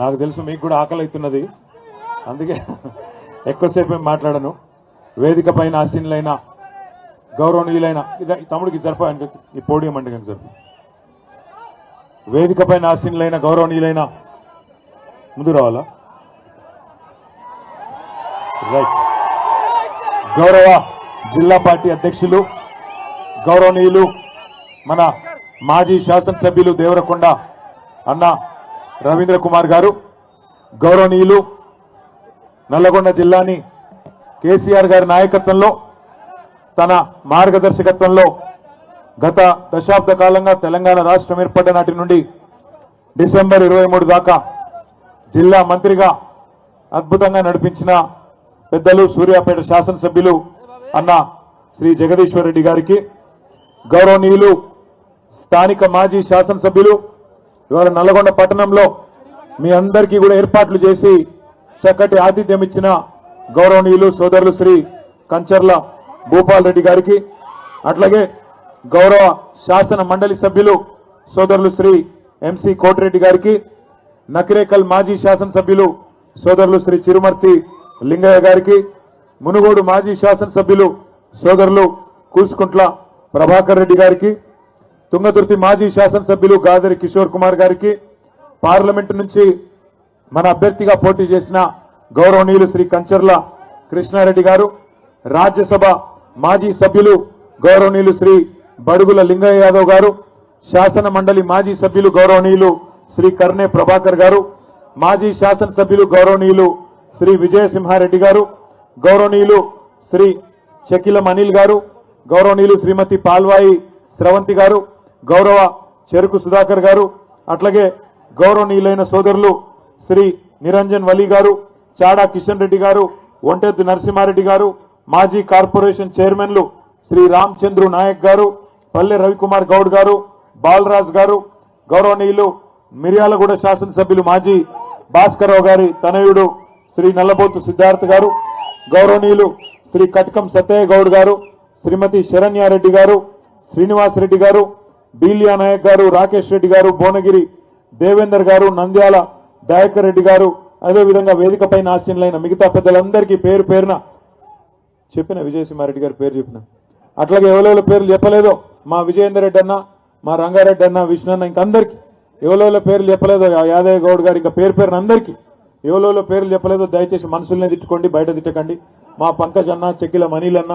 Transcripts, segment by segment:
నాకు తెలుసు మీకు కూడా ఆకలి అవుతున్నది అందుకే ఎక్కువసేపు మాట్లాడను. వేదిక పైన ఆసీనులైన గౌరవనీయులైన ఇదే తమ్ముడికి జరప ఈ పోడియం అంటే కనుక జరుపు. వేదిక పైన ఆసీనులైన గౌరవనీయులైన ముందు రావాలా? రైట్ గౌరవ జిల్లా పార్టీ అధ్యక్షులు గౌరవనీయులు మన మాజీ శాసనసభ్యులు దేవరకొండ అన్న రవీంద్ర కుమార్ గారు గౌరవనీయులు నల్లగొండ జిల్లాని కేసీఆర్ గారి నాయకత్వంలో తన మార్గదర్శకత్వంలో గత దశాబ్ద కాలంగా తెలంగాణ రాష్ట్రం ఏర్పడ్డ నాటి నుండి డిసెంబర్ ఇరవై మూడు దాకా జిల్లా మంత్రిగా అద్భుతంగా నడిపించిన పెద్దలు సూర్యాపేట శాసనసభ్యులు అన్న శ్రీ జగదీశ్వర్ రెడ్డి గారికి గౌరవనీయులు స్థానిక మాజీ శాసనసభ్యులు ఇవాళ నల్లగొండ పట్టణంలో మీ అందరికీ కూడా ఏర్పాట్లు చేసి చక్కటి ఆతిథ్యం ఇచ్చిన గౌరవనీయులు సోదరులు శ్రీ కంచర్ల భూపాల్ రెడ్డి గారికి అట్లాగే గౌరవ శాసన మండలి సభ్యులు సోదరులు శ్రీ ఎంసి కోటిరెడ్డి గారికి నకిరేకల్ మాజీ శాసనసభ్యులు సోదరులు శ్రీ చిరుమర్తి లింగయ్య గారికి మునుగోడు మాజీ శాసనసభ్యులు సోదరులు కూసుకుంట్ల ప్రభాకర్ రెడ్డి గారికి తుంగతుర్తి మాజీ శాసనసభ్యులు గాదరి కిషోర్ కుమార్ గారికి పార్లమెంటు నుంచి మన అభ్యర్థిగా పోటీ చేసిన గౌరవనీయులు శ్రీ కంచర్ల కృష్ణారెడ్డి గారు రాజ్యసభ మాజీ సభ్యులు గౌరవనీయులు శ్రీ బడుగుల లింగయ్య యాదవ్ గారు శాసన మండలి మాజీ సభ్యులు గౌరవనీయులు శ్రీ కర్ణే ప్రభాకర్ గారు మాజీ శాసనసభ్యులు గౌరవనీయులు శ్రీ విజయసింహారెడ్డి గారు గౌరవనీయులు శ్రీ చకిలం అనిల్ గారు గౌరవనీయులు శ్రీమతి పాల్వాయి స్రవంతి గారు గౌరవ చెరుకు సుధాకర్ గారు అట్లాగే గౌరవనీయులైన సోదరులు శ్రీ నిరంజన్ వలి గారు చాడా కిషన్ రెడ్డి గారు ఒంటెద్దు నరసింహారెడ్డి గారు మాజీ కార్పొరేషన్ చైర్మన్లు శ్రీ రామచంద్రు నాయక్ గారు పల్లె రవికుమార్ గౌడ్ గారు బాలరాజ్ గారు గౌరవనీయులు మిర్యాలగూడ శాసనసభ్యులు మాజీ భాస్కరరావు గారి తనయుడు శ్రీ నల్లబోతు సిద్ధార్థ్ గారు గౌరవనీయులు శ్రీ కటకం సత్తయ్య గౌడ్ గారు శ్రీమతి శరణ్యారెడ్డి గారు శ్రీనివాస్ రెడ్డి గారు డీలియా నాయక్ గారు రాకేష్ రెడ్డి గారు భువనగిరి దేవేందర్ గారు నంద్యాల దయాకర్ రెడ్డి గారు అదేవిధంగా వేదికపై ఆశీనులైన మిగతా పెద్దలందరికీ పేరు పేరున చెప్పిన విజయసింహారెడ్డి గారి పేరు చెప్పిన. అట్లాగే ఎవరెవరి పేర్లు చెప్పలేదో మా విజయేందర్ రెడ్డి అన్న మా రంగారెడ్డి అన్న విష్ణు అన్న ఇంకందరికి ఎవరెవరి పేర్లు చెప్పలేదో యాదయ్య గౌడ్ గారు ఇంకా పేరు పేరున అందరికీ. ఎవరెవరి పేర్లు చెప్పలేదో దయచేసి మనుషుల్నే తిట్టుకోండి బయట తిట్టకండి. మా పంకజ్ అన్న చెక్కిల మనీలన్న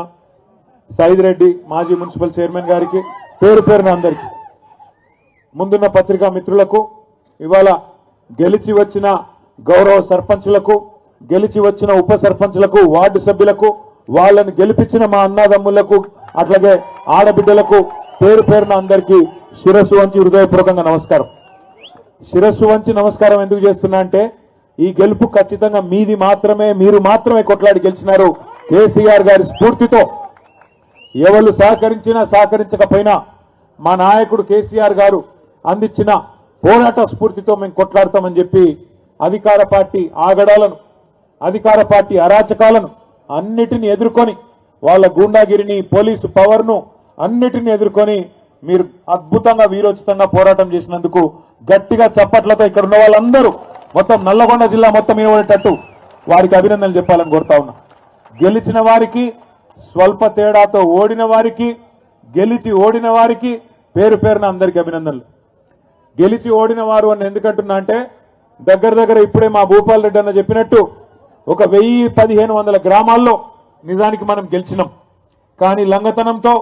సైద్ రెడ్డి మాజీ మున్సిపల్ చైర్మన్ గారికి పేరు పేరున అందరికీ. ముందున్న పత్రికా మిత్రులకు ఇవాళ గెలిచి వచ్చిన గౌరవ సర్పంచులకు గెలిచి వచ్చిన ఉప సర్పంచులకు వార్డు సభ్యులకు వాళ్ళని గెలిపించిన మా అన్నదమ్ములకు అట్లాగే ఆడబిడ్డలకు పేరు పేరున అందరికీ శిరస్సు వంచి హృదయపూర్వకంగా నమస్కారం. శిరస్సు వంచి నమస్కారం ఎందుకు చేస్తున్నా అంటే ఈ గెలుపు ఖచ్చితంగా మీది మాత్రమే మీరు మాత్రమే కొట్లాడి గెలిచినారు. కేసీఆర్ గారి స్ఫూర్తితో ఎవరు సహకరించినా సహకరించకపోయినా మా నాయకుడు కేసీఆర్ గారు అందించిన పోరాట స్ఫూర్తితో మేము కొట్లాడతామని చెప్పి అధికార పార్టీ ఆగడాలను అధికార పార్టీ అరాచకాలను అన్నిటిని ఎదుర్కొని వాళ్ళ గూండాగిరిని పోలీసు పవర్ను అన్నిటిని ఎదుర్కొని మీరు అద్భుతంగా వీరోచితంగా పోరాటం చేసినందుకు గట్టిగా చప్పట్లతో ఇక్కడ ఉన్న వాళ్ళందరూ మొత్తం నల్లగొండ జిల్లా మొత్తం వినబడేటట్టు వారికి అభినందనలు చెప్పాలని కోరుతా ఉన్నా. గెలిచిన వారికి స్వల్ప తేడాతో ఓడిన వారికి గెలిచి ఓడిన వారికి పేరు పేరున అందరికీ అభినందనలు. గెలిచి ఓడిన వారు అని ఎందుకంటున్నా అంటే దగ్గర దగ్గర ఇప్పుడే మా భూపాల్ రెడ్డి అన్న చెప్పినట్టు ఒక వెయ్యి పదిహేను వందల గ్రామాల్లో నిజానికి మనం గెలిచినాం. కానీ లంగతనంతో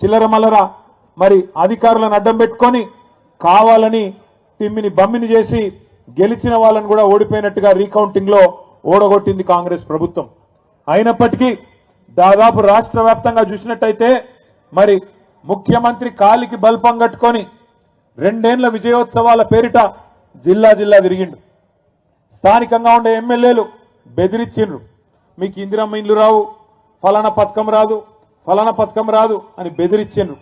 చిల్లర మల్లర మరి అధికారులను అడ్డం పెట్టుకొని కావాలని తిమ్మిని బమ్మిని చేసి గెలిచిన వాళ్ళని కూడా ఓడిపోయినట్టుగా రీకౌంటింగ్లో ఓడగొట్టింది కాంగ్రెస్ ప్రభుత్వం. అయినప్పటికీ దాదాపు రాష్ట్ర వ్యాప్తంగా చూసినట్టయితే మరి ముఖ్యమంత్రి కాలికి బల్పం కట్టుకొని రెండేండ్ల విజయోత్సవాల పేరిట జిల్లా జిల్లా తిరిగిండు. స్థానికంగా ఉండే ఎమ్మెల్యేలు బెదిరించిండ్రు మీకు ఇందిరమ్మ ఇండ్లు రావు ఫలానా పథకం రాదు ఫలానా పథకం రాదు అని బెదిరించిండ్రు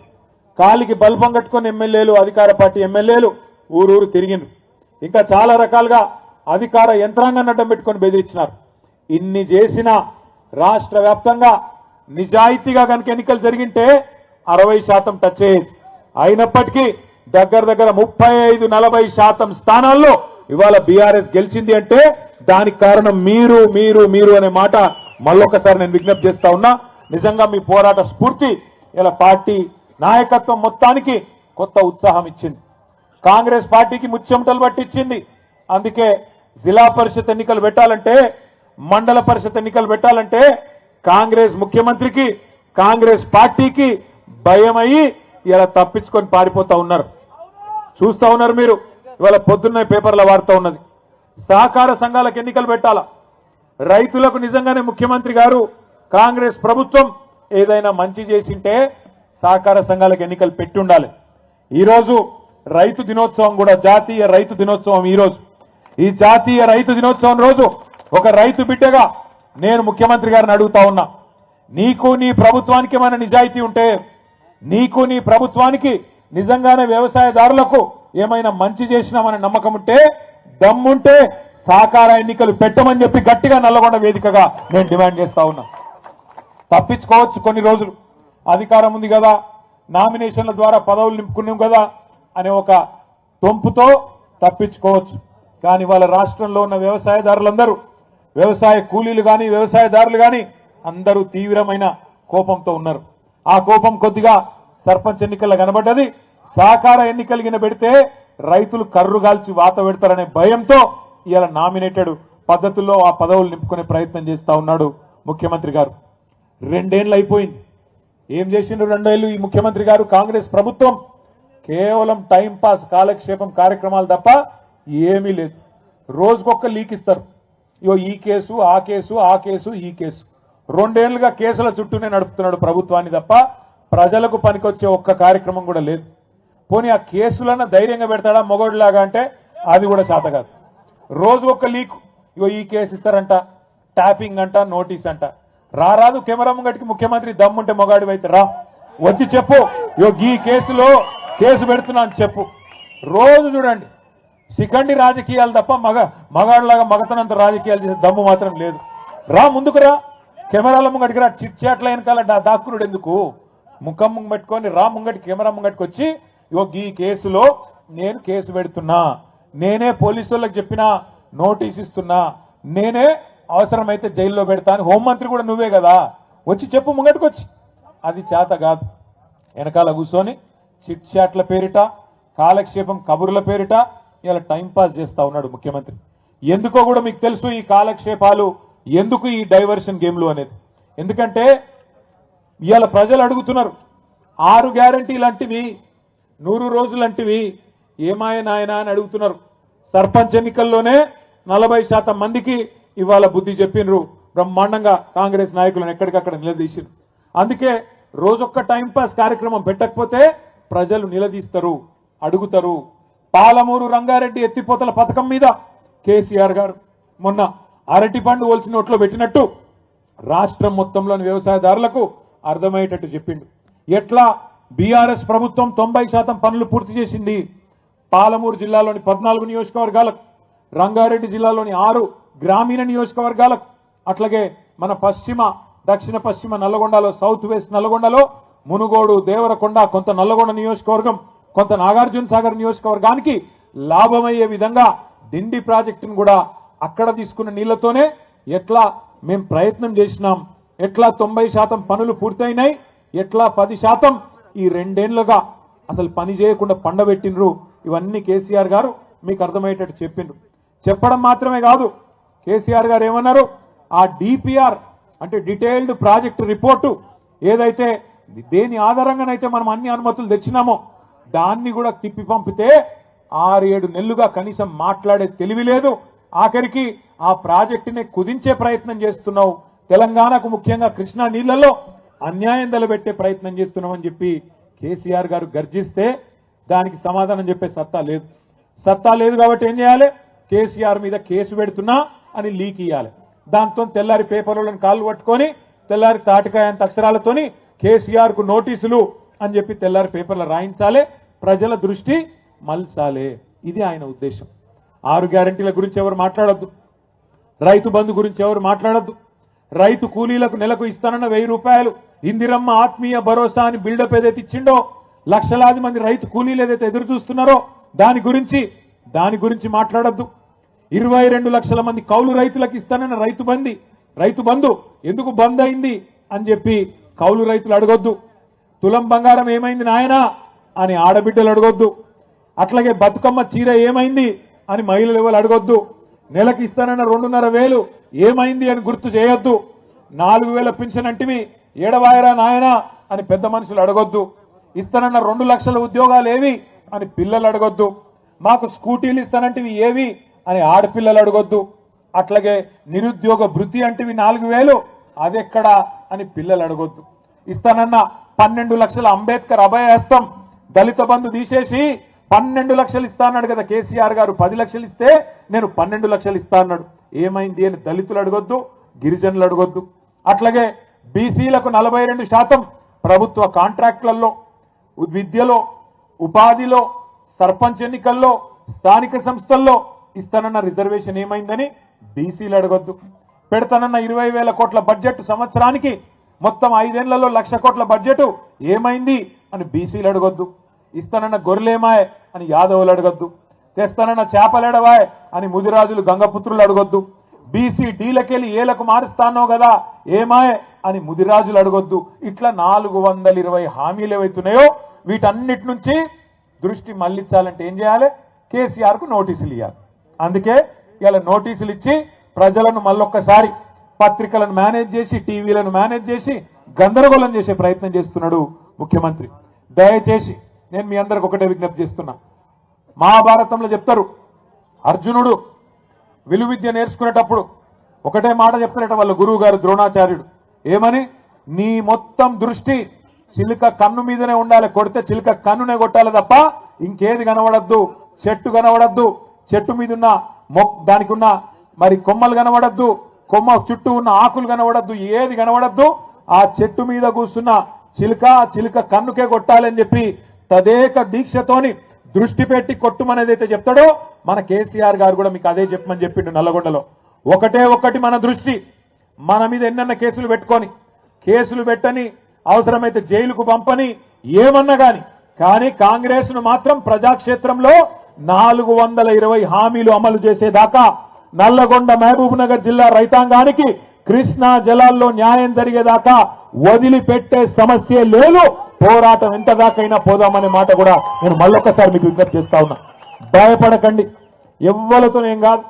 కాలికి బల్బం కట్టుకొని ఎమ్మెల్యేలు అధికార పార్టీ ఎమ్మెల్యేలు ఊరూరు తిరిగిండ్రు. ఇంకా చాలా రకాలుగా అధికార యంత్రాంగాన్ని అడ్డం పెట్టుకొని బెదిరించినారు ఇన్ని చేసినా రాష్ట్ర వ్యాప్తంగా నిజాయితీగా కనుక ఎన్నికలు జరిగింటే అరవై శాతం టచ్ అయ్యేది. అయినప్పటికీ దగ్గర దగ్గర ముప్పై ఐదు నలభై శాతం స్థానాల్లో ఇవాళ బీఆర్ఎస్ గెలిచింది అంటే దానికి కారణం మీరు మీరు మీరు అనే మాట మళ్ళొకసారి నేను విజ్ఞప్తి చేస్తా ఉన్నా. నిజంగా మీ పోరాట స్ఫూర్తి ఇలా పార్టీ నాయకత్వం మొత్తానికి కొత్త ఉత్సాహం ఇచ్చింది. కాంగ్రెస్ పార్టీకి ముచ్చెమటలు పట్టించింది. అందుకే జిల్లా పరిషత్ ఎన్నికలు పెట్టాలంటే మండల పరిషత్ ఎన్నికలు పెట్టాలంటే కాంగ్రెస్ ముఖ్యమంత్రికి కాంగ్రెస్ పార్టీకి భయమయ్యి ఇలా తప్పించుకొని పారిపోతా ఉన్నారు. చూస్తా ఉన్నారు మీరు. ఇవాళ పొద్దున్న పేపర్లో వార్త ఉన్నది. సహకార సంఘాలకు ఎన్నికలు పెట్టాలా? రైతులకు నిజంగానే ముఖ్యమంత్రి గారు కాంగ్రెస్ ప్రభుత్వం ఏదైనా మంచి చేసింటే సహకార సంఘాలకు ఎన్నికలు పెట్టి ఉండాలి ఈరోజు రైతు దినోత్సవం కూడా జాతీయ రైతు దినోత్సవం ఈరోజు. ఈ జాతీయ రైతు దినోత్సవం రోజు ఒక రైతు బిడ్డగా నేను ముఖ్యమంత్రి గారిని అడుగుతా ఉన్నా నీకు నీ ప్రభుత్వానికి మన నిజాయితీ ఉంటే నీకు నీ ప్రభుత్వానికి నిజంగానే వ్యవసాయదారులకు ఏమైనా మంచి చేసినామనే నమ్మకం ఉంటే దమ్ముంటే సాకార ఎన్నికలు పెట్టమని చెప్పి గట్టిగా నల్లగొండ వేదికగా నేను డిమాండ్ చేస్తా ఉన్నా. తప్పించుకోవచ్చు కొన్ని రోజులు. అధికారం ఉంది కదా నామినేషన్ల ద్వారా పదవులు నింపుకున్నాం కదా అనే ఒక తొంపుతో తప్పించుకోవచ్చు. కానీ వాళ్ళ రాష్ట్రంలో ఉన్న వ్యవసాయదారులందరూ వ్యవసాయ కూలీలు కానీ వ్యవసాయదారులు కానీ అందరూ తీవ్రమైన కోపంతో ఉన్నారు. ఆ కోపం కొద్దిగా సర్పంచ్ ఎన్నికల్లో కనబడ్డది. సహకార ఎన్నికలు గిన పెడితే రైతులు కర్రు గాల్చి వాత పెడతారనే భయంతో ఇలా నామినేటెడ్ పద్ధతుల్లో ఆ పదవులు నింపుకునే ప్రయత్నం చేస్తా ఉన్నాడు ముఖ్యమంత్రి గారు. రెండేళ్ళు అయిపోయింది. ఏం చేసిండ్రు రెండేళ్ళు ఈ ముఖ్యమంత్రి గారు? కాంగ్రెస్ ప్రభుత్వం కేవలం టైంపాస్ కాలక్షేపం కార్యక్రమాలు తప్ప ఏమీ లేదు. రోజుకొక్క లీక్ ఇస్తారు. ఇగో ఈ కేసు ఆ కేసు ఆ కేసు ఈ కేసు. రెండేళ్ళుగా కేసుల చుట్టూనే నడుపుతున్నాడు ప్రభుత్వాన్ని తప్ప ప్రజలకు పనికొచ్చే ఒక్క కార్యక్రమం కూడా లేదు. పోనీ ఆ కేసులన్న ధైర్యంగా పెడతాడా మొగోడిలాగా అంటే అది కూడా చేత కాదు. రోజు ఒక్క లీక్. ఇగో ఈ కేసు ఇస్తారంట ట్యాపింగ్ అంట నోటీస్ అంట. రారాదు కెమెరా ముంగటికి ముఖ్యమంత్రి దమ్ముంటే మొగాడి అయితే రా. వచ్చి చెప్పు. ఇగో ఈ కేసులో కేసు పెడుతున్నా అని చెప్పు. రోజు చూడండి. శిఖండి రాజకీయాలు తప్ప మగ మగాడులాగా మగతనంత రాజకీయాలు చేసే దమ్ము మాత్రం లేదు. రా ముందుకు రా. కెమెరాల ముంగటికి రా. చిట్ చాట్ల వెనకాల దా- దాక్కునుడు ఎందుకు? ముఖం ముంగ పెట్టుకొని రా ముంగటి కెమెరా ముంగటికి వచ్చి ఇగో ఈ కేసులో నేను కేసు పెడుతున్నా. నేనే పోలీసు వాళ్ళకి చెప్పినా నోటీస్ ఇస్తున్నా. నేనే అవసరమైతే జైల్లో పెడతా అని హోంమంత్రి కూడా నువ్వే కదా. వచ్చి చెప్పు ముంగటికి వచ్చి. అది చేత కాదు. వెనకాల కూర్చొని చిట్ చాట్ల పేరిట కాలక్షేపం కబుర్ల పేరిట ఇలా టైంపాస్ చేస్తూ చేస్తా ఉన్నాడు ముఖ్యమంత్రి. ఎందుకో కూడా మీకు తెలుసు ఈ కాలక్షేపాలు ఎందుకు ఈ డైవర్షన్ గేమ్లు అనేది. ఎందుకంటే ఇవాళ ప్రజలు అడుగుతున్నారు ఆరు గ్యారంటీ లాంటివి నూరు రోజులు లాంటివి ఏమాయ నాయనా అని అడుగుతున్నారు. సర్పంచ్ ఎన్నికల్లోనే నలభై శాతం మందికి ఇవాళ బుద్ధి చెప్పినరు. బ్రహ్మాండంగా కాంగ్రెస్ నాయకులను ఎక్కడికక్కడ నిలదీసిరు. అందుకే రోజొక్క టైంపాస్ కార్యక్రమం పెట్టకపోతే ప్రజలు నిలదీస్తారు అడుగుతారు. పాలమూరు రంగారెడ్డి ఎత్తిపోతల పథకం మీద కేసీఆర్ గారు మొన్న అరటి పండు ఒలిచిన నోట్లో పెట్టినట్టు రాష్ట్రం మొత్తంలోని వ్యవసాయదారులకు అర్థమయ్యేటట్టు చెప్పిండు. ఎట్లా బీఆర్ఎస్ ప్రభుత్వం తొంభై శాతం పనులు పూర్తి చేసింది? పాలమూరు జిల్లాలోని పద్నాలుగు నియోజకవర్గాలకు రంగారెడ్డి జిల్లాలోని ఆరు గ్రామీణ నియోజకవర్గాలకు అట్లాగే మన పశ్చిమ దక్షిణ పశ్చిమ నల్లగొండలో సౌత్ వెస్ట్ నల్లగొండలో మునుగోడు దేవరకొండ కొంత నల్లగొండ నియోజకవర్గం కొంత నాగార్జున సాగర్ నియోజకవర్గానికి లాభమయ్యే విధంగా దిండి ప్రాజెక్టును కూడా అక్కడ తీసుకున్న నీళ్ళతోనే ఎట్లా మేము ప్రయత్నం చేసినాం. ఎట్లా తొంభై శాతం పనులు పూర్తయినాయి. ఎట్లా పది శాతం ఈ రెండేళ్ళుగా అసలు పని చేయకుండా పండబెట్టినరు ఇవన్నీ కేసీఆర్ గారు మీకు అర్థమయ్యేటట్టు చెప్పిండ్రు. చెప్పడం మాత్రమే కాదు కేసీఆర్ గారు ఏమన్నారు? ఆ డిపిఆర్ అంటే డీటెయిల్డ్ ప్రాజెక్ట్ రిపోర్టు ఏదైతే దేని ఆధారంగానైతే మనం అన్ని అనుమతులు తెచ్చినామో దాన్ని కూడా తిప్పి పంపితే ఆరు ఏడు నెలలుగా కనీసం మాట్లాడే తెలివి లేదు. ఆఖరికి ఆ ప్రాజెక్టుని కుదించే ప్రయత్నం చేస్తున్నావు. తెలంగాణకు ముఖ్యంగా కృష్ణా నీళ్ళలో అన్యాయం తలబెట్టే ప్రయత్నం చేస్తున్నామని చెప్పి కేసీఆర్ గారు గర్జిస్తే దానికి సమాధానం చెప్పే సత్తా లేదు. సత్తా లేదు కాబట్టి ఏం చేయాలి? కేసీఆర్ మీద కేసు పెడుతున్నా అని లీక్ ఇవ్వాలి దాంతో తెల్లారి పేపర్లను కాళ్ళు పట్టుకొని తెల్లారి తాటికాయ అంత అక్షరాలతోని కేసీఆర్కు నోటీసులు అని చెప్పి తెల్లారి పేపర్లు రాయించాలి ప్రజల దృష్టి మల్చాలే. ఇది ఆయన ఉద్దేశం. ఆరు గ్యారంటీల గురించి ఎవరు మాట్లాడొద్దు. రైతు బంధు గురించి ఎవరు మాట్లాడద్దు. రైతు కూలీలకు నెలకు ఇస్తానన్న వెయ్యి రూపాయలు ఇందిరమ్మ ఆత్మీయ భరోసా అని బిల్డప్ ఏదైతే ఇచ్చిండో లక్షలాది మంది రైతు కూలీలు ఏదైతే ఎదురు చూస్తున్నారో దాని గురించి దాని గురించి మాట్లాడద్దు. ఇరవై రెండు లక్షల మంది కౌలు రైతులకు ఇస్తానన్న రైతు బంది రైతు బంధు ఎందుకు బంద్ అయింది అని చెప్పి కౌలు రైతులు అడగొద్దు. తులం బంగారం ఏమైంది నాయనా? అని ఆడబిడ్డలు అడగొద్దు. అట్లాగే బతుకమ్మ చీర ఏమైంది? అని మహిళలు ఎవరు అడగొద్దు. నెలకి ఇస్తానన్న రెండున్నర వేలు ఏమైంది అని గుర్తు చేయొద్దు. నాలుగు వేల పింఛన్ అంటివి ఏడవాయరా నాయనా? అని పెద్ద మనుషులు అడగొద్దు. ఇస్తానన్న రెండు లక్షల ఉద్యోగాలు ఏవి అని పిల్లలు అడగొద్దు. మాకు స్కూటీలు ఇస్తానంటివి ఏవి? అని ఆడపిల్లలు అడగొద్దు. అట్లాగే నిరుద్యోగ భృతి అంటివి నాలుగు వేలు? అదెక్కడా? అని పిల్లలు అడగొద్దు. ఇస్తానన్నా పన్నెండు లక్షల అంబేద్కర్ అభయహస్తం దళిత బంధు తీసేసి పన్నెండు లక్షలు ఇస్తా అన్నాడు కదా కేసీఆర్ గారు. పది లక్షలు ఇస్తే నేను పన్నెండు లక్షలు ఇస్తా అన్నాడు. ఏమైంది అని దళితులు అడగొద్దు గిరిజనులు అడగొద్దు. అట్లాగే బీసీలకు నలభై రెండు శాతం ప్రభుత్వ కాంట్రాక్టులలో విద్యలో ఉపాధిలో సర్పంచ్ ఎన్నికల్లో స్థానిక సంస్థల్లో ఇస్తానన్న రిజర్వేషన్ ఏమైందని బీసీలు అడగొద్దు. పెడతానన్న ఇరవై వేల కోట్ల బడ్జెట్ సంవత్సరానికి మొత్తం ఐదేళ్ళలో లక్ష కోట్ల బడ్జెట్. ఏమైంది? అని బీసీలు అడగొద్దు. ఇస్తానన్న గొర్రెలేమాయ్ అని యాదవులు అడగొద్దు. తెస్తానన్న చేపలేడవాయ్ అని ముదిరాజులు గంగపుత్రులు అడగొద్దు. బీసీ డీలకెళ్ళి ఏలకు మారుస్తానో కదా ఏమాయ్ అని ముదిరాజులు అడగొద్దు. ఇట్లా నాలుగు వందల ఇరవై హామీలు ఏవైతున్నాయో వీటన్నిటి నుంచి దృష్టి మళ్ళించాలంటే ఏం చేయాలి? కేసీఆర్కు నోటీసులు ఇవ్వాలి అందుకే ఇలా నోటీసులు ఇచ్చి ప్రజలను మళ్ళొక్కసారి పత్రికలను మేనేజ్ చేసి టీవీలను మేనేజ్ చేసి గందరగోళం చేసే ప్రయత్నం చేస్తున్నాడు ముఖ్యమంత్రి. దయచేసి నేను మీ అందరికి ఒకటే విజ్ఞప్తి చేస్తున్నా. మహాభారతంలో చెప్తారు అర్జునుడు విలువిద్య నేర్చుకునేటప్పుడు ఒకటే మాట చెప్తారట వాళ్ళ గురువు గారు ద్రోణాచార్యుడు. ఏమని? నీ మొత్తం దృష్టి చిలుక కన్ను మీదనే ఉండాలి కొడితే చిలుక కన్నునే కొట్టాలి తప్ప ఇంకేది కనబడద్దు. చెట్టు కనబడద్దు. చెట్టు మీద ఉన్న మొక్ దానికి ఉన్న మరి కొమ్మలు కనబడద్దు. కొమ్మ చుట్టూ ఉన్న ఆకులు కనబడద్దు ఏది కనబడద్దు ఆ చెట్టు మీద కూర్చున్న చిలుక చిలుక కన్నుకే కొట్టాలని చెప్పి తదేక దీక్షతోని దృష్టి పెట్టి కొట్టుమనేది అయితే చెప్తాడో మన కేసీఆర్ గారు కూడా మీకు అదే చెప్పమని చెప్పిండు నల్లగొండలో. ఒకటే ఒకటి మన దృష్టి మన మీద ఎన్నెన్న కేసులు పెట్టుకొని కేసులు పెట్టని అవసరమైతే జైలుకు పంపని ఏమన్నా కానీ కానీ కాంగ్రెస్ను మాత్రం ప్రజాక్షేత్రంలో నాలుగు వందల ఇరవై హామీలు అమలు చేసేదాకా నల్లగొండ మహబూబ్ నగర్ జిల్లా రైతాంగానికి కృష్ణా జలాల్లో న్యాయం జరిగేదాకా వదిలిపెట్టే సమస్య లేదు. పోరాటం ఎంత దాకైనా పోదామనే మాట కూడా నేను మళ్ళొక్కసారి మీకు విజ్ఞప్తి చేస్తా ఉన్నా. భయపడకండి. ఎవ్వరితో ఏం కాదు.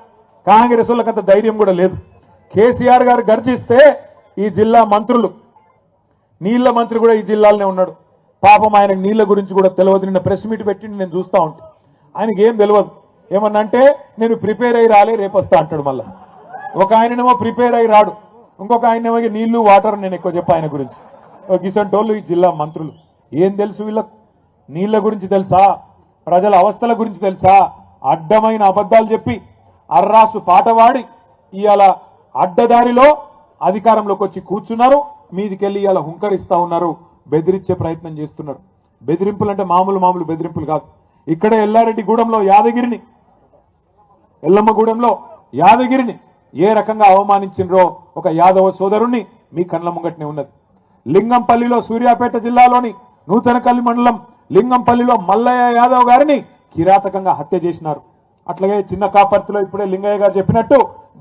కాంగ్రెస్ వాళ్ళకంత అంత ధైర్యం కూడా లేదు. కేసీఆర్ గారు గర్జిస్తే ఈ జిల్లా మంత్రులు నీళ్ళ మంత్రి కూడా ఈ జిల్లాలోనే ఉన్నాడు. పాపం ఆయనకు నీళ్ళ గురించి కూడా తెలియదు. నిన్న ప్రెస్ మీట్ పెట్టి నేను చూస్తా ఉంటాను ఆయనకి ఏం తెలియదు. ఏమన్నంటే నేను ప్రిపేర్ అయ్యి రాలే రేపు వస్తా అంటాడు మళ్ళా. ఒక ఆయననేమో ప్రిపేర్ అయ్యి రాడు. ఇంకొక ఆయనేమో నీళ్ళు వాటర్ నేను ఎక్కువ చెప్పా ఆయన గురించి. గిసంటోళ్ళు ఈ జిల్లా మంత్రులు. ఏం తెలుసు వీళ్ళకు నీళ్ళ గురించి తెలుసా? ప్రజల అవస్థల గురించి తెలుసా? అడ్డమైన అబద్ధాలు చెప్పి అర్రాసు పాట పాడి ఇవాళ అడ్డదారిలో అధికారంలోకి వచ్చి కూర్చున్నారు. మీదికెళ్ళి ఇవాళ హుంకరిస్తా ఉన్నారు. బెదిరించే ప్రయత్నం చేస్తున్నారు. బెదిరింపులు అంటే మామూలు మామూలు బెదిరింపులు కాదు. ఇక్కడ ఎల్లారెడ్డి గూడెంలో యాదగిరిని ఎల్లమ్మగూడెంలో యాదగిరిని ఏ రకంగా అవమానించినరో ఒక యాదవ సోదరుణ్ణి మీ కండ్ల ముంగట్నే ఉన్నది. లింగంపల్లిలో సూర్యాపేట జిల్లాలోని నూతనకల్లి మండలం లింగంపల్లిలో మల్లయ్య యాదవ్ గారిని కిరాతకంగా హత్య చేసినారు. అట్లాగే చిన్న కాపర్తిలో ఇప్పుడే లింగయ్య గారు చెప్పినట్టు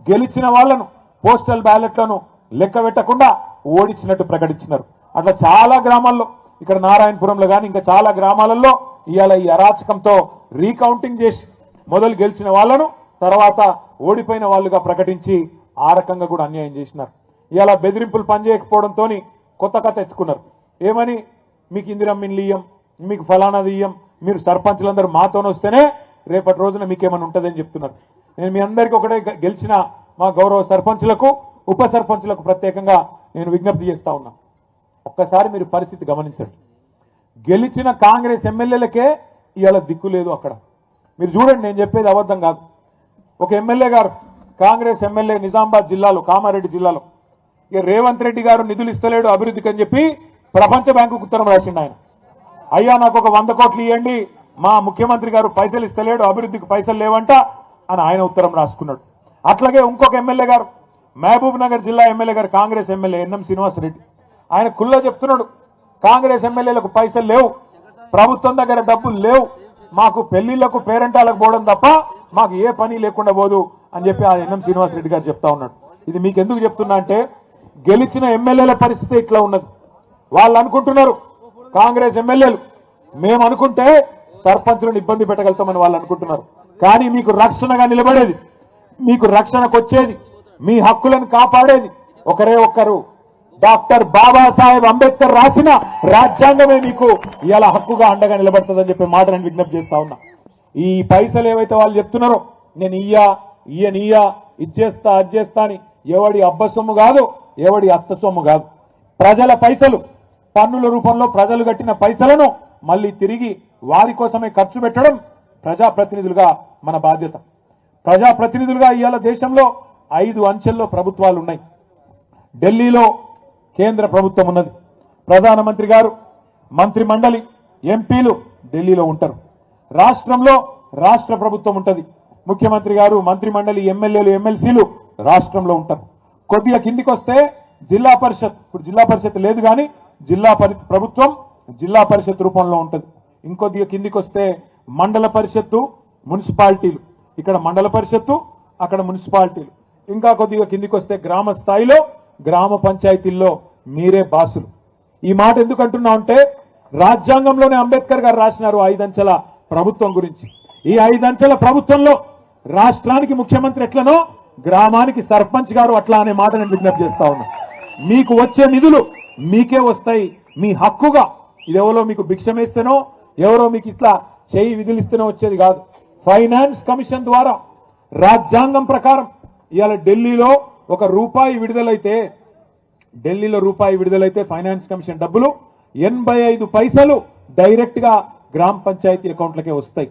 గెలిచిన వాళ్ళను పోస్టల్ బ్యాలెట్లను లెక్క పెట్టకుండా ఓడించినట్టు ప్రకటించినారు. అట్లా చాలా గ్రామాల్లో ఇక్కడ నారాయణపురంలో కానీ ఇంకా చాలా గ్రామాలలో ఇవాళ ఈ అరాచకంతో రీకౌంటింగ్ చేసి మొదలు గెలిచిన వాళ్ళను తర్వాత ఓడిపోయిన వాళ్ళుగా ప్రకటించి ఆ రకంగా కూడా అన్యాయం చేసినారు. ఇలా బెదిరింపులు పనిచేయకపోవడంతో కొత్త కథ ఎత్తుకున్నారు. ఏమని? మీకు ఇందిరమ్మిన్లు ఇయ్యం మీకు ఫలానాది ఇయ్యం మీరు సర్పంచులందరూ మాతోనే వస్తేనే రేపటి రోజున మీకేమైనా ఉంటుందని చెప్తున్నారు. నేను మీ అందరికీ ఒకటే గెలిచిన మా గౌరవ సర్పంచులకు ఉప సర్పంచులకు ప్రత్యేకంగా నేను విజ్ఞప్తి చేస్తా ఉన్నా. ఒక్కసారి మీరు పరిస్థితి గమనించండి. గెలిచిన కాంగ్రెస్ ఎమ్మెల్యేలకే ఇవాళ దిక్కు లేదు అక్కడ. మీరు చూడండి నేను చెప్పేది అబద్ధం కాదు. ఒక ఎమ్మెల్యే గారు కాంగ్రెస్ ఎమ్మెల్యే నిజామాబాద్ జిల్లాలో కామారెడ్డి జిల్లాలో. ఇక రేవంత్ రెడ్డి గారు నిధులు ఇస్తలేడు అభివృద్ధికి అని చెప్పి ప్రపంచ బ్యాంకు ఉత్తరం రాసిండు ఆయన. అయ్యా నాకు ఒక వంద కోట్లు ఇవ్వండి మా ముఖ్యమంత్రి గారు పైసలు ఇస్తలేడు అభివృద్ధికి పైసలు లేవంట అని ఆయన ఉత్తరం రాసుకున్నాడు. అట్లాగే ఇంకొక ఎమ్మెల్యే గారు మహబూబ్ నగర్ జిల్లా ఎమ్మెల్యే గారు కాంగ్రెస్ ఎమ్మెల్యే ఎన్ఎం శ్రీనివాసరెడ్డి ఆయన కుల్లో చెప్తున్నాడు కాంగ్రెస్ ఎమ్మెల్యేలకు పైసలు లేవు ప్రభుత్వం దగ్గర డబ్బులు లేవు మాకు పెళ్ళిళ్ళకు పేరెంటాలకు పోవడం తప్ప మాకు ఏ పని లేకుండా పోదు అని చెప్పి ఆ ఎన్ఎం శ్రీనివాసరెడ్డి గారు చెప్తా ఉన్నాడు. ఇది మీకు ఎందుకు చెప్తున్నా అంటే గెలిచిన ఎమ్మెల్యేల పరిస్థితి ఇట్లా ఉన్నది. వాళ్ళు అనుకుంటున్నారు కాంగ్రెస్ ఎమ్మెల్యేలు. మేము అనుకుంటే సర్పంచులను ఇబ్బంది పెట్టగలుగుతామని వాళ్ళు అనుకుంటున్నారు. కానీ మీకు రక్షణగా నిలబడేది మీకు రక్షణకు వచ్చేది మీ హక్కులను కాపాడేది ఒకరే ఒక్కరు. డాక్టర్ బాబాసాహెబ్ అంబేద్కర్ రాసిన రాజ్యాంగమే మీకు ఇలా హక్కుగా అండగా నిలబడుతుందని చెప్పి మాట నేను విజ్ఞప్తి చేస్తా ఉన్నా. ఈ పైసలు ఏవైతే వాళ్ళు చెప్తున్నారో నేను ఇయ్యా ఇయ్యనియ్యా ఇచ్చేస్తా అది చేస్తా అని ఎవడి అబ్బ సొమ్ము కాదు ఎవడి అత్త సొమ్ము కాదు. ప్రజల పైసలు పన్నుల రూపంలో ప్రజలు కట్టిన పైసలను మళ్ళీ తిరిగి వారి కోసమే ఖర్చు పెట్టడం ప్రజాప్రతినిధులుగా మన బాధ్యత. ప్రజాప్రతినిధులుగా ఇవాళ దేశంలో ఐదు అంచెల్లో ప్రభుత్వాలు ఉన్నాయి. ఢిల్లీలో కేంద్ర ప్రభుత్వం ఉన్నది. ప్రధానమంత్రి గారు మంత్రి మండలి ఎంపీలు ఢిల్లీలో ఉంటారు. రాష్ట్రంలో రాష్ట్ర ప్రభుత్వం ఉంటుంది. ముఖ్యమంత్రి గారు మంత్రి మండలి ఎమ్మెల్యేలు ఎమ్మెల్సీలు రాష్ట్రంలో ఉంటారు. కొద్దిగా కిందికి వస్తే జిల్లా పరిషత్. ఇప్పుడు జిల్లా పరిషత్ లేదు కానీ జిల్లా పరిషత్ ప్రభుత్వం జిల్లా పరిషత్ రూపంలో ఉంటుంది. ఇంకొద్దిగా కిందికి వస్తే మండల పరిషత్తు మున్సిపాలిటీలు. ఇక్కడ మండల పరిషత్తు అక్కడ మున్సిపాలిటీలు. ఇంకా కొద్దిగా కిందికి వస్తే గ్రామ స్థాయిలో గ్రామ పంచాయతీల్లో మీరే బాసులు. ఈ మాట ఎందుకు అంటున్నా అంటే రాజ్యాంగంలోనే అంబేద్కర్ గారు రాసినారు ఐదంచెల ప్రభుత్వం గురించి. ఈ ఐదంచెల ప్రభుత్వంలో రాష్ట్రానికి ముఖ్యమంత్రి ఎట్లనో గ్రామానికి సర్పంచ్ గారు అట్లా అనే మాట నేను విజ్ఞప్తి చేస్తా ఉన్నా. మీకు వచ్చే నిధులు మీకే వస్తాయి మీ హక్కుగా. ఇదెవరో మీకు భిక్షమేస్తేనో ఎవరో మీకు ఇట్లా చేయి విధులిస్తేనో వచ్చేది కాదు. ఫైనాన్స్ కమిషన్ ద్వారా రాజ్యాంగం ప్రకారం ఇవాళ ఢిల్లీలో ఒక రూపాయి విడుదలైతే ఢిల్లీలో రూపాయి విడుదలైతే ఫైనాన్స్ కమిషన్ డబ్బులు. ఎనభై ఐదు పైసలు డైరెక్ట్గా గ్రామ పంచాయతీ అకౌంట్లకే వస్తాయి.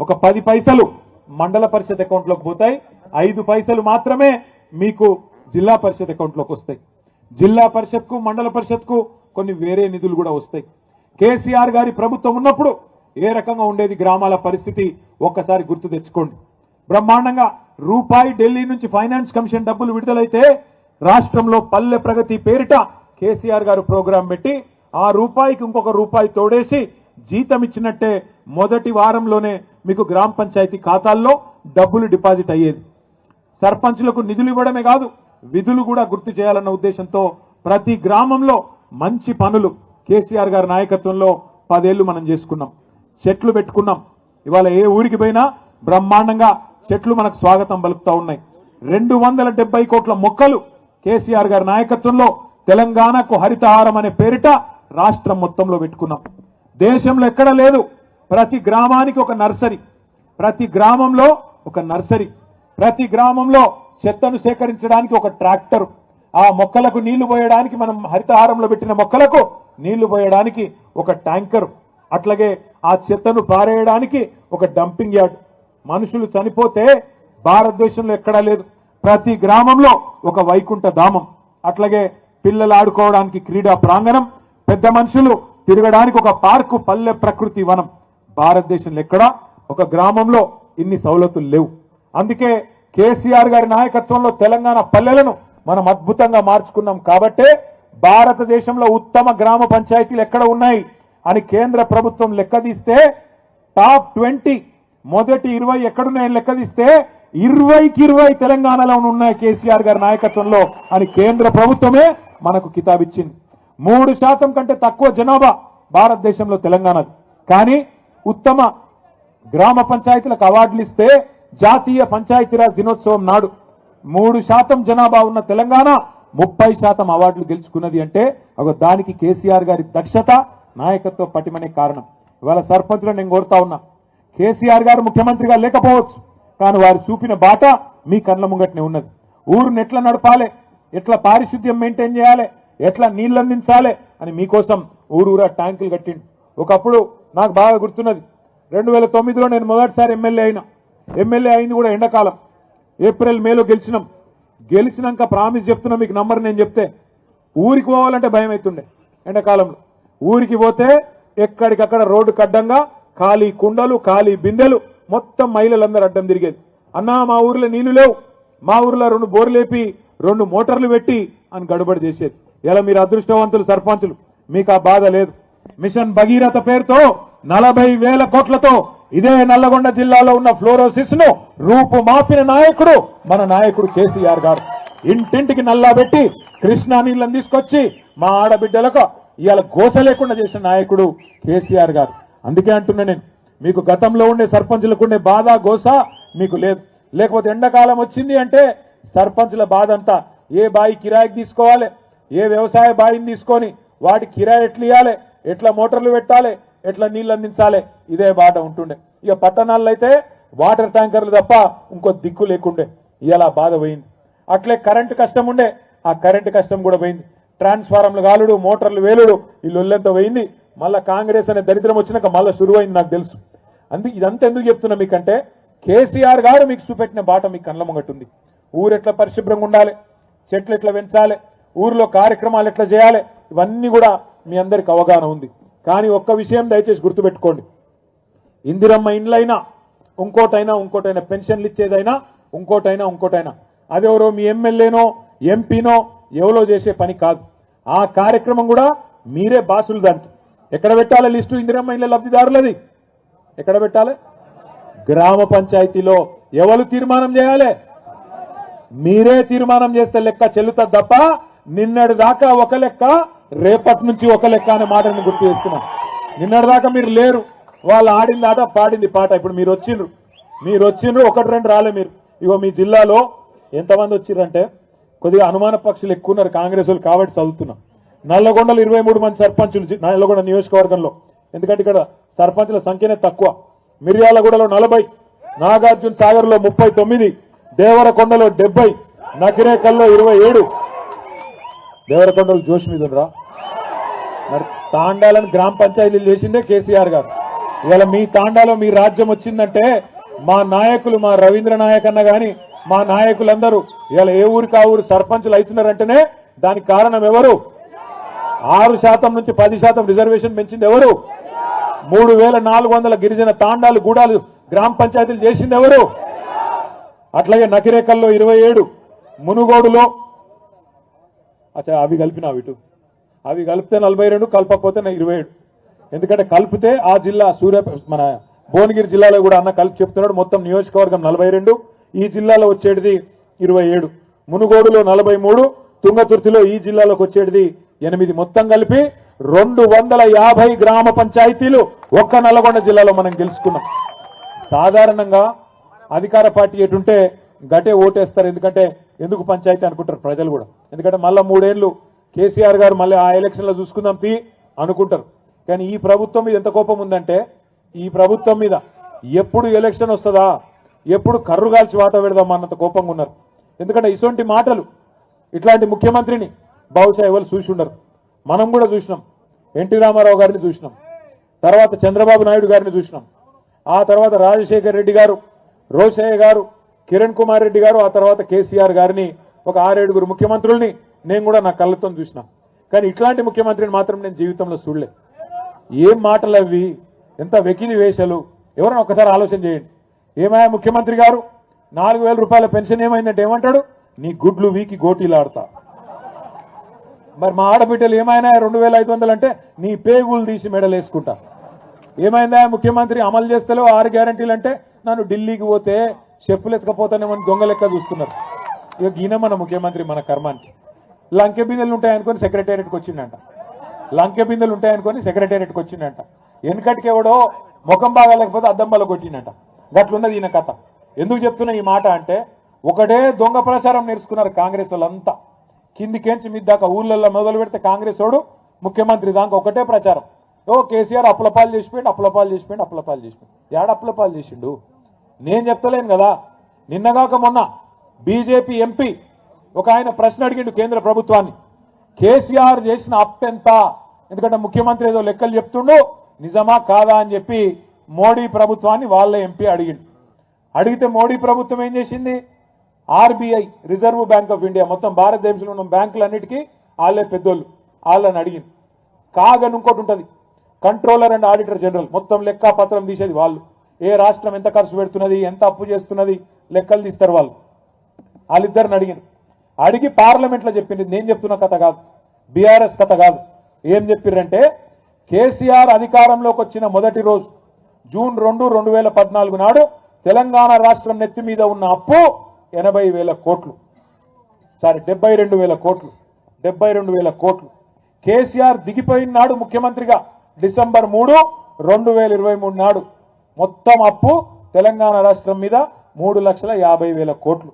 ఒక పది పైసలు మండల పరిషత్ అకౌంట్లోకి పోతాయి. ఐదు పైసలు మాత్రమే మీకు జిల్లా పరిషత్ అకౌంట్లోకి వస్తాయి. జిల్లా పరిషత్కు మండల పరిషత్కు కొన్ని వేరే నిధులు కూడా వస్తాయి. కేసీఆర్ గారి ప్రభుత్వం ఉన్నప్పుడు ఏ రకంగా ఉండేది గ్రామాల పరిస్థితి ఒక్కసారి గుర్తు తెచ్చుకోండి. బ్రహ్మాండంగా రూపాయి ఢిల్లీ నుంచి ఫైనాన్స్ కమిషన్ డబ్బులు విడుదలైతే రాష్ట్రంలో పల్లె ప్రగతి పేరిట కేసీఆర్ గారు ప్రోగ్రాం పెట్టి ఆ రూపాయికి ఇంకొక రూపాయి తోడేసి జీతం ఇచ్చినట్టే మొదటి వారంలోనే మీకు గ్రామ పంచాయతీ ఖాతాల్లో డబ్బులు డిపాజిట్ అయ్యేది. సర్పంచులకు నిధులు ఇవ్వడమే కాదు విధులు కూడా గుర్తు చేయాలన్న ఉద్దేశంతో ప్రతి గ్రామంలో మంచి పనులు కేసీఆర్ గారి నాయకత్వంలో పదేళ్ళు మనం చేసుకున్నాం. చెట్లు పెట్టుకున్నాం. ఇవాళ ఏ ఊరికి పోయినా బ్రహ్మాండంగా చెట్లు మనకు స్వాగతం పలుకుతా ఉన్నాయి. రెండు వందల కోట్ల మొక్కలు కేసీఆర్ గారి నాయకత్వంలో తెలంగాణకు హరితహారం అనే పేరిట రాష్ట్రం మొత్తంలో పెట్టుకున్నాం. దేశంలో ఎక్కడ లేదు. ప్రతి గ్రామానికి ఒక నర్సరీ. ప్రతి గ్రామంలో ఒక నర్సరీ. ప్రతి గ్రామంలో చెత్తను సేకరించడానికి ఒక ట్రాక్టర్. ఆ మొక్కలకు నీళ్ళు పోయడానికి మనం హరితహారంలో పెట్టిన మొక్కలకు నీళ్ళు పోయడానికి ఒక ట్యాంకర్. అట్లాగే ఆ చెత్తను పారేయడానికి ఒక డంపింగ్ యార్డ్. మనుషులు చనిపోతే భారతదేశంలో ఎక్కడా లేదు. ప్రతి గ్రామంలో ఒక వైకుంఠ ధామం. అట్లాగే పిల్లలు ఆడుకోవడానికి క్రీడా ప్రాంగణం పెద్ద మనుషులు తిరగడానికి ఒక పార్కు పల్లె ప్రకృతి వనం. భారతదేశంలో ఎక్కడా ఒక గ్రామంలో ఇన్ని సౌలతులు లేవు. అందుకే కేసీఆర్ గారి నాయకత్వంలో తెలంగాణ పల్లెలను మనం అద్భుతంగా మార్చుకున్నాం కాబట్టే భారతదేశంలో ఉత్తమ గ్రామ పంచాయతీలు ఎక్కడ ఉన్నాయి అని కేంద్ర ప్రభుత్వం లెక్కదీస్తే టాప్ ట్వంటీ మొదటి ఇరవై ఎక్కడున్నాయని లెక్కదీస్తే ఇరవైకి ఇరవై తెలంగాణలో ఉన్నాయి కేసీఆర్ గారి నాయకత్వంలో అని కేంద్ర ప్రభుత్వమే మనకు కితాబిచ్చింది. మూడు శాతం కంటే తక్కువ జనాభా భారతదేశంలో తెలంగాణది. కానీ ఉత్తమ గ్రామ పంచాయతీలకు అవార్డులు ఇస్తే జాతీయ పంచాయతీరాజ్ దినోత్సవం నాడు మూడు శాతం జనాభా ఉన్న తెలంగాణ ముప్పై శాతం అవార్డులు గెలుచుకున్నది అంటే ఒక దానికి కేసీఆర్ గారి దక్షత నాయకత్వ పటిమనే కారణం. ఇవాళ సర్పంచ్లో నేను కోరుతా ఉన్నా. కేసీఆర్ గారు ముఖ్యమంత్రిగా లేకపోవచ్చు. కానీ వారు చూపిన బాట మీ కళ్ళ ముంగట్నే ఉన్నది. ఊరుని ఎట్లా నడపాలి? ఎట్లా పారిశుద్ధ్యం మెయింటైన్ చేయాలి? ఎట్లా నీళ్ళు అందించాలి అని మీకోసం ఊరూరా ట్యాంకులు కట్టిండు. ఒకప్పుడు నాకు బాగా గుర్తున్నది. రెండు వేల తొమ్మిదిలో నేను మొదటిసారి ఎమ్మెల్యే అయినా. ఎమ్మెల్యే అయింది కూడా ఎండాకాలం. ఏప్రిల్ మేలో గెలిచినాం. గెలిచినాక ప్రామిస్ చెప్తున్నా మీకు నంబర్ నేను చెప్తే. ఊరికి పోవాలంటే భయం అవుతుండే ఎండాకాలంలో. ఊరికి పోతే ఎక్కడికక్కడ రోడ్డు కడ్డంగా ఖాళీ కుండలు ఖాళీ బిందెలు మొత్తం మహిళలందరూ అడ్డం తిరిగేది. అన్నా మా ఊర్లో నీళ్ళు లేవు. మా ఊర్లో రెండు బోర్లు లేపి రెండు మోటార్లు పెట్టి అని గడుబడి చేసేది. ఇలా మీరు అదృష్టవంతులు సర్పంచులు? మీకు ఆ బాధ లేదు. మిషన్ భగీరథ పేరుతో నలభై వేల కోట్లతో ఇదే నల్లగొండ జిల్లాలో ఉన్న ఫ్లోరోసిస్ను రూపు మాపిన నాయకుడు మన నాయకుడు కేసీఆర్ గారు. ఇంటింటికి నల్లా పెట్టి కృష్ణా నీళ్ళని తీసుకొచ్చి మా ఆడబిడ్డలకు ఇవాళ గోస లేకుండా చేసిన నాయకుడు కేసీఆర్ గారు. అందుకే అంటున్నా నేను మీకు గతంలో ఉండే సర్పంచులకు ఉండే బాధ గోస మీకు లేదు లేకపోతే ఎండాకాలం వచ్చింది అంటే సర్పంచుల బాధ అంతా. ఏ బాయి కిరాయికి తీసుకోవాలి? ఏ వ్యవసాయ బావిని తీసుకొని వాటి కిరాయి ఎట్లా ఇవ్వాలి ఎట్లా మోటార్లు పెట్టాలి? ఎట్లా నీళ్ళు అందించాలి? ఇదే బాట ఉంటుండే. ఇక పట్టణాల్లో అయితే వాటర్ ట్యాంకర్లు తప్ప ఇంకో దిక్కు లేకుండే. ఇలా బాధ పోయింది. అట్లే కరెంటు కష్టం ఉండే. ఆ కరెంటు కష్టం కూడా పోయింది. ట్రాన్స్ఫారంలు గాలుడు మోటార్లు వేలుడు వీళ్ళు లొల్లెంత పోయింది. మళ్ళీ కాంగ్రెస్ అనే దరిద్రం వచ్చినాక మళ్ళీ శురువైంది నాకు తెలుసు. అందు ఇదంతా ఎందుకు చెప్తున్నా మీకంటే కేసీఆర్ గారు మీకు చూపెట్టిన బాట మీకు కళ్ళ ముంగట్టుంది ఊరు ఎట్లా పరిశుభ్రంగా ఉండాలి? చెట్లు ఎట్లా పెంచాలి? ఊరిలో కార్యక్రమాలు ఎట్లా చేయాలి? ఇవన్నీ కూడా మీ అందరికి అవగాహన ఉంది. కానీ ఒక్క విషయం దయచేసి గుర్తుపెట్టుకోండి. ఇందిరమ్మ ఇండ్లైనా ఇంకోటైనా ఇంకోటైనా పెన్షన్లు ఇచ్చేదైనా ఇంకోటైనా ఇంకోటైనా. అదెవరో మీ ఎమ్మెల్యేనో ఎంపీనో ఎవరో చేసే పని కాదు. ఆ కార్యక్రమం కూడా మీరే బాసులు దానికి. ఎక్కడ పెట్టాలి లిస్టు ఇందిరమ్మ ఇండ్ల లబ్ధిదారులది? ఎక్కడ పెట్టాలి? గ్రామ పంచాయతీలో ఎవరు తీర్మానం చేయాలి? మీరే తీర్మానం చేస్తే లెక్క చెల్లుతుంది తప్ప నిన్నటి దాకా ఒక లెక్క రేపటి నుంచి ఒక లెక్క అనే మాటని గుర్తు చేస్తున్నాం. నిన్నటి దాకా మీరు లేరు. వాళ్ళు ఆడింది ఆట పాడింది పాట. ఇప్పుడు మీరు వచ్చిండ్రు. మీరు వచ్చిండ్రు ఒకటి రెండు రాలే మీరు. ఇగో మీ జిల్లాలో ఎంతమంది వచ్చిర్రంటే కొద్దిగా అనుమాన పక్షులు ఎక్కువ ఉన్నారు కాంగ్రెస్ వాళ్ళు కాబట్టి చదువుతున్నాం. నల్లగొండలో ఇరవై మూడు మంది సర్పంచులు నల్లగొండ నియోజకవర్గంలో. ఎందుకంటే ఇక్కడ సర్పంచుల సంఖ్యనే తక్కువ. మిర్యాలగూడలో నలభై నాగార్జున సాగర్లో ముప్పై తొమ్మిది దేవరకొండలో డెబ్బై నకిరేకల్లో ఇరవై ఏడు. దేవరకొండలు జోష్ మీద ఉండరా? మరి తాండాలను గ్రామ పంచాయతీలు చేసిందే కేసీఆర్ గారు. ఇవాళ మీ తాండాలో మీ రాజ్యం వచ్చిందంటే మా నాయకులు మా రవీంద్ర నాయక్ అన్న కానీ మా నాయకులందరూ ఇవాళ ఏ ఊరికి ఆ ఊరు సర్పంచులు అవుతున్నారంటేనే దానికి కారణం ఎవరు? ఆరు శాతం నుంచి పది శాతం రిజర్వేషన్ పెంచింది ఎవరు? మూడు వేల నాలుగు వందల గిరిజన తాండాలు గూడాలు గ్రామ పంచాయతీలు చేసింది ఎవరు? అట్లాగే నకిరేకల్లో ఇరవై ఏడు మునుగోడులో అచ్చా అవి కలిపిన ఇటు. అవి కలిపితే నలభై రెండు కలపకపోతే నా ఇరవై ఏడు. ఎందుకంటే కలిపితే ఆ జిల్లా సూర్య మన భువనగిరి జిల్లాలో కూడా అన్న కలిపి చెప్తున్నాడు మొత్తం నియోజకవర్గం నలభై రెండు ఈ జిల్లాలో వచ్చేటిది ఇరవై ఏడు. మునుగోడులో నలభై మూడు తుంగతుర్తిలో ఈ జిల్లాలోకి వచ్చేటిది ఎనిమిది మొత్తం కలిపి రెండు వందల యాభై గ్రామ పంచాయతీలు ఒక్క నల్లగొండ జిల్లాలో మనం గెలుచుకున్నాం. సాధారణంగా అధికార పార్టీ ఎటుంటే గటే ఓటేస్తారు. ఎందుకంటే ఎందుకు పంచాయతీ అనుకుంటారు ప్రజలు కూడా. ఎందుకంటే మళ్ళీ మూడేళ్ళు కేసీఆర్ గారు మళ్ళీ ఆ ఎలక్షన్లో చూసుకుందాం తీ అనుకుంటారు. కానీ ఈ ప్రభుత్వం మీద ఎంత కోపం ఉందంటే ఈ ప్రభుత్వం మీద ఎప్పుడు ఎలక్షన్ వస్తుందా ఎప్పుడు కర్రుగాల్చి వాట వాత పెడదాం అన్నంత కోపంగా ఉన్నారు. ఎందుకంటే ఇటువంటి మాటలు ఇట్లాంటి ముఖ్యమంత్రిని బహుశా ఎవరు చూసి ఉండరు. మనం కూడా చూసినాం. ఎన్టీ రామారావు గారిని చూసినాం. తర్వాత చంద్రబాబు నాయుడు గారిని చూసినాం. ఆ తర్వాత రాజశేఖర్ రెడ్డి గారు రోషయ్య గారు కిరణ్ కుమార్ రెడ్డి గారు ఆ తర్వాత కేసీఆర్ గారిని ఒక ఆరేడుగురు ముఖ్యమంత్రుల్ని నేను కూడా నా కళ్ళతో చూసిన. కానీ ఇట్లాంటి ముఖ్యమంత్రిని మాత్రం నేను జీవితంలో చూడలే. ఏం మాటలు అవి? ఎంత వెకిలి వేషాలు? ఎవరైనా ఒకసారి ఆలోచన చేయండి. ఏమయ్యా ముఖ్యమంత్రి గారు? నాలుగు వేల రూపాయల పెన్షన్ ఏమైందంటే ఏమంటాడు? నీ గుడ్లు వీకి గోటీలాడతా. మరి మా ఆడబిడ్డలు ఏమైనా రెండు వేల ఐదు వందలు అంటే నీ పేగులు తీసి మెడలు వేసుకుంటా ఏమైందా? ముఖ్యమంత్రి అమలు చేస్తలో ఆరు గ్యారంటీలు అంటే నన్ను ఢిల్లీకి పోతే చెప్పులు ఎత్తకపోతానేమని దొంగ లెక్క చూస్తున్నారు. ఇక ఈయన మన ముఖ్యమంత్రి మన కర్మానికి. లంకె బిందెలు ఉంటాయనుకొని సెక్రటేరియట్కి వచ్చిందంట లంకె బిందెలు ఉంటాయనుకొని సెక్రటేరియట్కి వచ్చిందంట వెనకటికి ఎవడో ముఖం బాగాలేకపోతే అద్దం బల కొట్టిందంట గట్లున్నది ఈయన కథ. ఎందుకు చెప్తున్నా ఈ మాట అంటే ఒకటే దొంగ ప్రచారం నేర్చుకున్నారు కాంగ్రెస్ వాళ్ళంతా. కిందికేంచి మీద దాకా ఊళ్ళల్లో మొదలు పెడితే కాంగ్రెస్ వాడు ముఖ్యమంత్రి దాకా ఒకటే ప్రచారం. ఓ కేసీఆర్ అప్పులపాలు చేసిపోయిండు అప్పులపాలు చేసిపోయిండు అప్పులపాలు చేసిపోయిండు. ఏడ అప్పులపాలు చేసిండు? నేను చెప్తలేను కదా. నిన్నగాక మొన్న బీజేపీ ఎంపీ ఒక ఆయన ప్రశ్న అడిగిండు కేంద్ర ప్రభుత్వాన్ని. కేసీఆర్ చేసిన అప్పెంత ఎందుకంటే ముఖ్యమంత్రి ఏదో లెక్కలు చెప్తుండు నిజమా కాదా అని చెప్పి మోడీ ప్రభుత్వాన్ని వాళ్ళ ఎంపీ అడిగిండు. అడిగితే మోడీ ప్రభుత్వం ఏం చేసింది? RBI reserve bank of India మొత్తం భారతదేశంలో ఉన్న బ్యాంకులన్నిటికీ వాళ్ళే పెద్దోళ్ళు. వాళ్ళని అడిగింది. కాగని ఇంకోటి ఉంటుంది. Controller and auditor general. మొత్తం లెక్క పత్రం తీసేది వాళ్ళు. ఏ రాష్ట్రం ఎంత ఖర్చు పెడుతున్నది ఎంత అప్పు చేస్తున్నది లెక్కలు తీస్తారు వాళ్ళు. వాళ్ళిద్దరిని అడిగింది. అడిగి పార్లమెంట్లో చెప్పింది. నేను చెప్తున్న కథ కాదు. బీఆర్ఎస్ కథ కాదు. ఏం చెప్పిర్రంటే కేసీఆర్ అధికారంలోకి వచ్చిన మొదటి రోజు జూన్ రెండు రెండు వేల పద్నాలుగు నాడు తెలంగాణ రాష్ట్రం నెత్తి మీద ఉన్న అప్పు ఎనభై వేల కోట్లు. సారీ డెబ్బై రెండు వేల కోట్లు. డెబ్బై రెండు వేల కోట్లు. కేసీఆర్ దిగిపోయిన నాడు ముఖ్యమంత్రిగా డిసెంబర్ మూడు రెండు వేల ఇరవై మూడు నాడు మొత్తం అప్పు తెలంగాణ రాష్ట్రం మీద మూడు లక్షల యాభై వేల కోట్లు.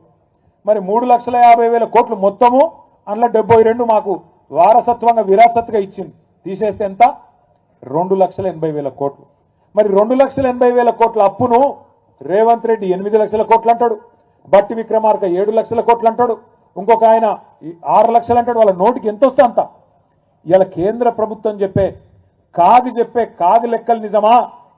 మరి మూడు లక్షల యాభై వేల కోట్లు మొత్తము అందులో డెబ్బై రెండు మాకు వారసత్వంగా విరాసత్గా ఇచ్చింది. తీసేస్తే ఎంత? రెండు లక్షల ఎనభై వేల కోట్లు. మరి రెండు లక్షల ఎనభై వేల కోట్ల అప్పును రేవంత్ రెడ్డి ఎనిమిది లక్షల కోట్లు అంటాడు. బట్టి విక్రమార్క ఏడు లక్షల కోట్లు అంటాడు. ఇంకొక ఆయన ఆరు లక్షలు అంటాడు. వాళ్ళ నోటికి ఎంత వస్తే అంత. ఇలా కేంద్ర ప్రభుత్వం చెప్పే కాగి చెప్పే కాగి లెక్కలు నిజమా?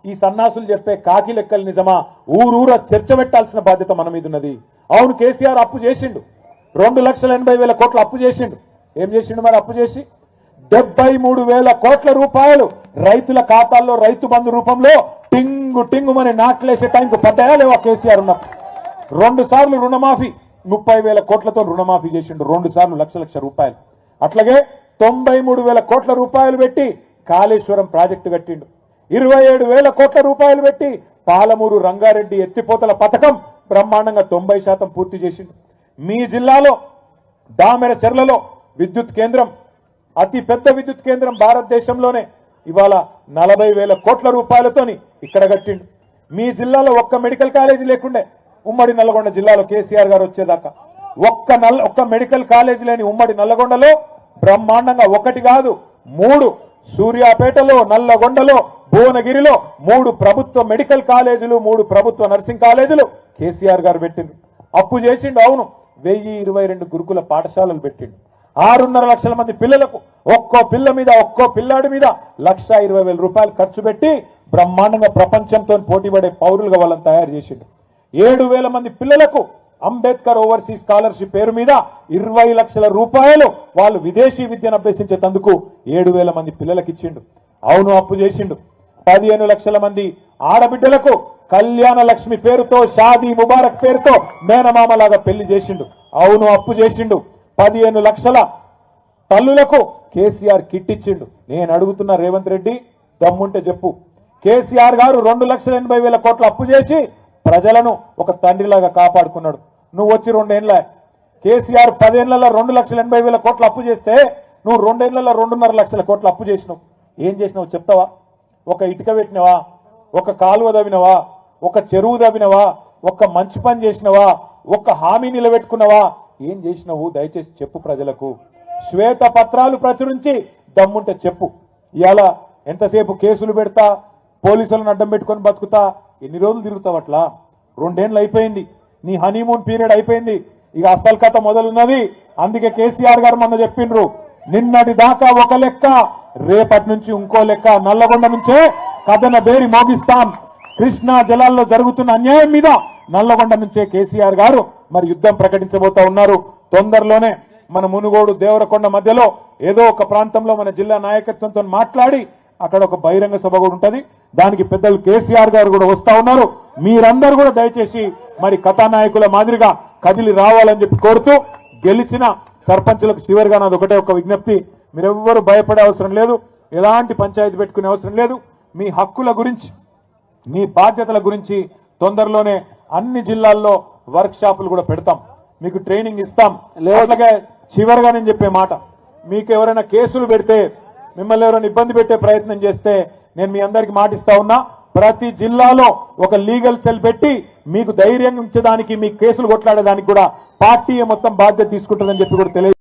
ఈ సన్నాసులు చెప్పే కాకి లెక్కలు నిజమా? ఊరూర చర్చ పెట్టాల్సిన బాధ్యత మన మీద ఉన్నది. అవును కేసీఆర్ అప్పు చేసిండు. రెండు లక్షల ఎనభై వేల కోట్లు అప్పు చేసిండు. ఏం చేసిండు మరి అప్పు చేసి? డెబ్బై మూడు వేల కోట్ల రూపాయలు రైతుల ఖాతాల్లో రైతు బంధు రూపంలో టింగు టింగు మన నాట్లేసే టైంకు పడ్డాయా లేవా కేసీఆర్ ఉన్నప్పుడు? రెండు సార్లు రుణమాఫీ ముప్పై వేల కోట్లతో రుణమాఫీ చేసిండు. రెండు సార్లు లక్ష లక్ష రూపాయలు. అట్లాగే తొంభై మూడు వేల కోట్ల రూపాయలు పెట్టి కాళేశ్వరం ప్రాజెక్టు కట్టిండు. ఇరవై ఏడు వేల కోట్ల రూపాయలు పెట్టి పాలమూరు రంగారెడ్డి ఎత్తిపోతల పథకం బ్రహ్మాండంగా తొంభై శాతం పూర్తి చేసిండు. మీ జిల్లాలో దామెర చెర్లలో విద్యుత్ కేంద్రం అతి పెద్ద విద్యుత్ కేంద్రం భారతదేశంలోనే ఇవాళ నలభై వేల కోట్ల రూపాయలతోని ఇక్కడ కట్టిండు. మీ జిల్లాలో ఒక్క మెడికల్ కాలేజీ లేకుండే ఉమ్మడి నల్లగొండ జిల్లాలో కేసీఆర్ గారు వచ్చేదాకా. ఒక్క నల్ల ఒక్క మెడికల్ కాలేజీ లేని ఉమ్మడి నల్లగొండలో బ్రహ్మాండంగా ఒకటి కాదు మూడు సూర్యాపేటలో నల్లగొండలో భువనగిరిలో మూడు ప్రభుత్వ మెడికల్ కాలేజీలు మూడు ప్రభుత్వ నర్సింగ్ కాలేజీలు కేసీఆర్ గారు పెట్టిండు అప్పు చేసిండు అవును. వెయ్యి ఇరవై రెండు గురుకుల పాఠశాలలు పెట్టిండు. ఆరున్నర లక్షల మంది పిల్లలకు ఒక్కో పిల్ల మీద ఒక్కో పిల్లాడి మీద లక్ష ఇరవై వేల రూపాయలు ఖర్చు పెట్టి బ్రహ్మాండంగా ప్రపంచంతో పోటీపడే పౌరులుగా వాళ్ళని తయారు చేసిండు. ఏడు వేల మంది పిల్లలకు అంబేద్కర్ ఓవర్సీస్ స్కాలర్షిప్ పేరు మీద ఇరవై లక్షల రూపాయలు వాళ్ళు విదేశీ విద్యను అభ్యసించేందుకు ఏడు వేల మంది పిల్లలకు ఇచ్చిండు. అవును అప్పు చేసిండు. పదిహేను లక్షల మంది ఆడబిడ్డలకు కళ్యాణ లక్ష్మి పేరుతో షాదీ ముబారక్ పేరుతో మేనమామలాగా పెళ్ళి చేసిండు. అవును అప్పు చేసిండు. పదిహేను లక్షల తల్లులకు కేసీఆర్ కిట్ ఇచ్చిండు. నేను అడుగుతున్న రేవంత్ రెడ్డి దమ్ముంటే చెప్పు. కేసీఆర్ గారు రెండు లక్షల ఎనభై వేల కోట్ల అప్పు చేసి ప్రజలను ఒక తండ్రిలాగా కాపాడుకున్నాడు. నువ్వు వచ్చి రెండేళ్ళ కేసీఆర్ పదేళ్ళలో రెండు లక్షల ఎనభై వేల కోట్లు అప్పు చేస్తే నువ్వు రెండేళ్ళలో రెండున్నర లక్షల కోట్లు అప్పు చేసినావు. ఏం చేసినావు చెప్తావా? ఒక ఇటుక పెట్టినవా ఒక కాలువ దవినవా ఒక చెరువు దవినవా ఒక మంచి పని చేసినవా? ఒక హామీ నిలబెట్టుకున్నవా? ఏం చేసినావు? దయచేసి చెప్పు ప్రజలకు. శ్వేత పత్రాలు ప్రచురించి దమ్ముంటే చెప్పు. ఇవాళ ఎంతసేపు కేసులు పెడతా పోలీసులను అడ్డం పెట్టుకొని బతుకుతా ఎన్ని రోజులు తిరుగుతావు అట్లా? రెండేళ్ళు అయిపోయింది. నీ హనీమూన్ పీరియడ్ అయిపోయింది. ఇక అసలు కథ మొదలున్నది. అందుకే కేసీఆర్ గారు మొన్న చెప్పిండ్రు నిన్నటి దాకా ఒక లెక్క రేపటి నుంచి ఇంకో లెక్క నల్లగొండ నుంచే కథన బేరి మోగిస్తాం. కృష్ణా జలాల్లో జరుగుతున్న అన్యాయం మీద నల్లగొండ నుంచే కేసీఆర్ గారు మరి యుద్ధం ప్రకటించబోతా ఉన్నారు. తొందరలోనే మన మునుగోడు దేవరకొండ మధ్యలో ఏదో ఒక ప్రాంతంలో మన జిల్లా నాయకత్వంతో మాట్లాడి అక్కడ ఒక బహిరంగ సభ కూడా ఉంటది. దానికి పెద్దలు కేసీఆర్ గారు కూడా వస్తా ఉన్నారు. మీరందరూ కూడా దయచేసి మరి కథానాయకుల మాదిరిగా కదిలి రావాలని చెప్పి కోరుతూ గెలిచిన సర్పంచులకు చివరిగా నాది ఒకటే ఒక విజ్ఞప్తి. మీరెవ్వరూ భయపడే అవసరం లేదు. ఎలాంటి పంచాయతీ పెట్టుకునే అవసరం లేదు. మీ హక్కుల గురించి మీ బాధ్యతల గురించి తొందరలోనే అన్ని జిల్లాల్లో వర్క్ షాపులు కూడా పెడతాం. మీకు ట్రైనింగ్ ఇస్తాం. అలాగే చివరిగా నేను చెప్పే మాట మీకు ఎవరైనా కేసులు పెడితే మిమ్మల్ని ఎవరైనా ఇబ్బంది పెట్టే ప్రయత్నం చేస్తే నేను మీ అందరికి మాటిస్తా ఉన్నా ప్రతి జిల్లాలో ఒక లీగల్ సెల్ పెట్టి మీకు ధైర్యం ఉంచడానికి మీ కేసులు కొట్లాడేదానికి కూడా పార్టీ మొత్తం బాధ్యత తీసుకుంటుందని చెప్పి కూడా తెలియ